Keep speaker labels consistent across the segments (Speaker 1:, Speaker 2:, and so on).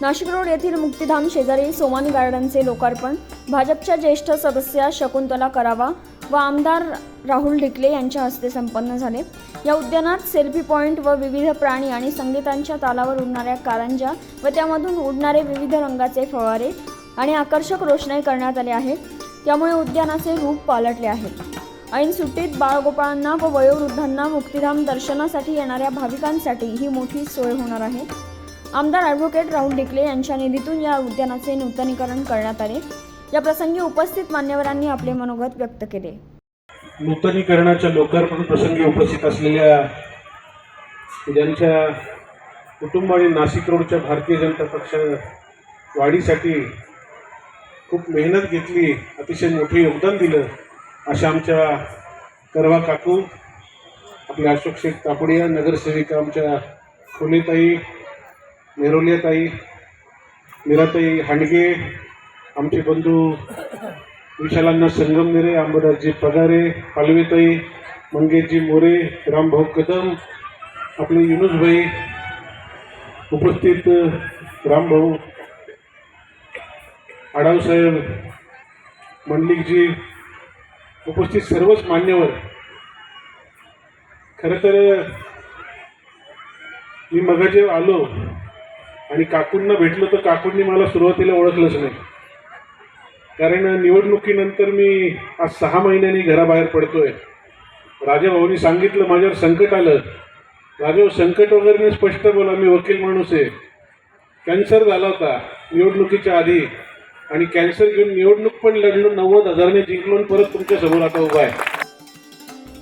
Speaker 1: Nashik road येथील मुक्तिधाम शेजारी सोमानी गार्डनचे लोकार्पण. भाजपच्या ज्येष्ठ सदस्या शकुंतला करावा व आमदार राहुल ढिकले यांच्या हस्ते संपन्न झाले. या उद्यानात सेल्फी पॉईंट व विविध प्राणी आणि संगीतांच्या तालावर उडणाऱ्या कारंजा व त्यामधून उडणारे विविध रंगाचे फवारे आणि आकर्षक रोषणाई करण्यात आले आहे. त्यामुळे उद्यानाचे रूप पालटले आहे. ऐन सुट्टीत बाळगोपाळांना व वयोवृद्धांना मुक्तिधाम दर्शनासाठी येणाऱ्या भाविकांसाठी ही मोठी सोय होणार आहे. आमदार ॲडव्होकेट राहुल डिकले यांच्या निधीतून या उद्यानाचे नूतनीकरण करण्यात आले. या प्रसंगी उपस्थित मान्यवरांनी आपले मनोगत व्यक्त केले.
Speaker 2: नूतनीकरणाच्या लोकार्पण प्रसंगी उपस्थित असलेल्या ज्यांच्या कुटुंब आणि नाशिक रोडच्या भारतीय जनता पक्ष वाढीसाठी खूप मेहनत घेतली अतिशय मोठे योगदान दिलं अशा आमच्या करवा काकू आपल्या अशोक शेख तापडिया नगरसेविका आमच्या खुलेताई नेरोलियाताई मीराताई हांडगे आमचे बंधू विशालांना संगमनेरे अंबदासजी पगारे पालवेताई मंगेशजी मोरे रामभाऊ कदम आपले युनुसभाई उपस्थित रामभाऊ आडावसाहेब मंडलिकजी उपस्थित सर्वच मान्यवर. खरं तर मी मगाजे आलो. आणि काकूंना भेटलो तर काकूंनी मला सुरुवातीला ओळखलंच नाही. कारण निवडणुकीनंतर मी आज सहा महिन्यांनी घराबाहेर पडतोय. राजाभाऊनी सांगितलं माझ्यावर संकट आलं. राजाभाऊ संकट वगैरे स्पष्ट बोला मी वकील माणूस आहे. कॅन्सर झाला होता निवडणुकीच्या आधी. आणि कॅन्सर घेऊन निवडणूक पण लढलो नव्वद हजारने जिंकलो परत तुमच्यासमोर आता उभा आहे.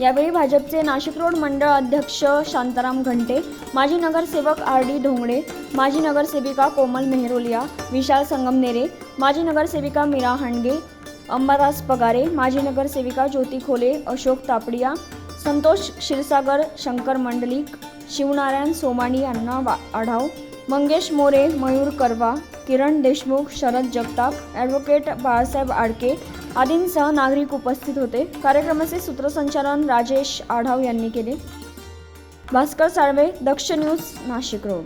Speaker 1: यावेळी भाजपचे नाशिक रोड मंडळ अध्यक्ष शांताराम घंटे माजी नगरसेवक आर डी ढोंगडे माजी नगरसेविका कोमल मेहरोलिया विशाल संगमनेरे माजी नगरसेविका मीरा हांडगे अंबादास पगारे माजी नगरसेविका ज्योती खोले अशोक तापडिया संतोष क्षीरसागर शंकर मंडलिक शिवनारायण सोमाणी अण्णा वा आढाव मंगेश मोरे मयूर करवा किरण देशमुख शरद जगताप ॲडव्होकेट बाळासाहेब आडके आदींसह नागरिक उपस्थित होते. कार्यक्रमाचे सूत्रसंचालन राजेश आढाव यांनी केले. Bhaskar Salve Daksh news Nashik road.